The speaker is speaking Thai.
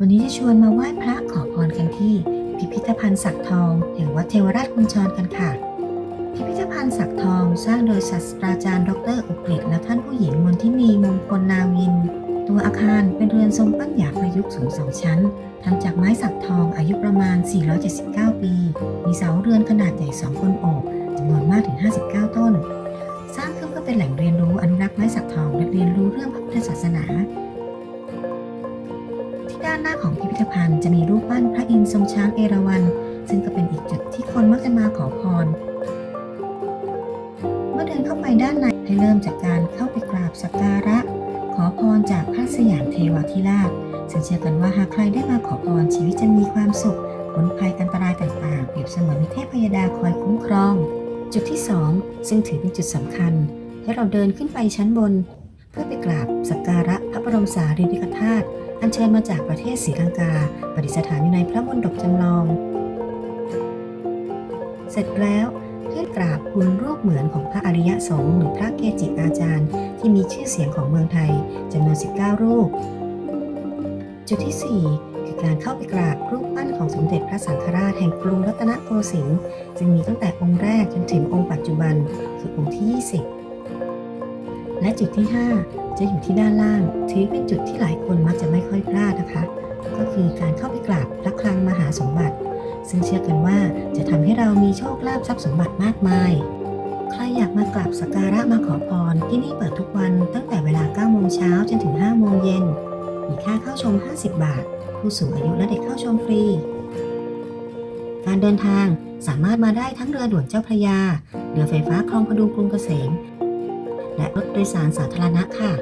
วันนี้จะชวนมาไหว้พระขอพรกันที่ พิพิธภัณฑ์สักทองแห่งวัดเทวราชกุญชรกันค่ะ พิพิธภัณฑ์สักทองสร้างโดยศาสตราจารย์ ดรอุกฤษและท่านผู้หญิงมนทินีมงคลนาวิน ตัวอาคารเป็นเรือนทรงปั้นหยาประยุกต์สูงสองชั้นทำจากไม้สักทองอายุประมาณ 479 ปี มีเสาเรือนขนาดใหญ่สองคนโอบจำนวนมากถึง 59 ต้น สร้างขึ้นเพื่อเป็นแหล่งเรียนรู้อนุรักษ์ไม้สักทองและเรียนรู้เรื่องพระพุทธศาสนาานหน้าของพิพิธภัณฑ์จะมีรูปปั้นพระอินทร์ทรงช้างเอราวัณซึ่งก็เป็นอีกจุดที่คนมักจะมาขอพร เมื่อเดินเข้าไปด้านในให้เริ่มจากการเข้าไปกราบสักการะ ขอพรจากพระสยามเทวาธิราชซึ่งเชื่อกันว่าหากใครได้มาขอพรชีวิตจะมีความสุขพ้นภัยอันตรายต่างๆเปรียบเสมือนมีเทพยดาคอยคุ้มครอง จุดที่ 2 ซึ่งถือเป็นจุดสำคัญให้เราเดินขึ้นไปชั้นบน เพื่อไปกราบสักการะพระบรมสารีริกธาตุ อัญเชิญมาจากประเทศศรีลังกาประดิษฐานอยู่ในพระมณฑปจำลอง เสร็จแล้วให้กราบคุณรูปเหมือนของพระอริยสงฆ์หรือพระเกจิอาจารย์ ที่มีชื่อเสียงของเมืองไทยจำนวน 19 รูป จุดที่ 4 คือการเข้าไปกราบรูปปั้นของสมเด็จพระสังฆราชแห่งกรุงรัตนโกสินทร์ซึ่งมีตั้งแต่องค์แรกจนถึงองค์ปัจจุบันคือองค์ที่ 20 และจุดที่ 5 จะอยู่ที่ด้านล่างถือเป็นจุดที่หลายคนมักจะไม่ค่อยพลาดนะคะ ก็คือการเข้าไปกราบพระคลังมหาสมบัติ ซึ่งเชื่อกันว่าจะทำให้เรามีโชคลาภทรัพย์สมบัติมากมาย ใครอยากมากราบสักการะมาขอพรที่นี่เปิดทุกวันตั้งแต่เวลา9โมงเช้าจนถึง5โมงเย็นมีค่าเข้าชม 50 บาท ผู้สูงอายุและเด็กเข้าชมฟรี การเดินทางสามารถมาได้ทั้งเรือด่วนเจ้าพระยา เรือไฟฟ้าคลองพดุงกรุงเกษม และรถโดยสารสาธารณะค่ะ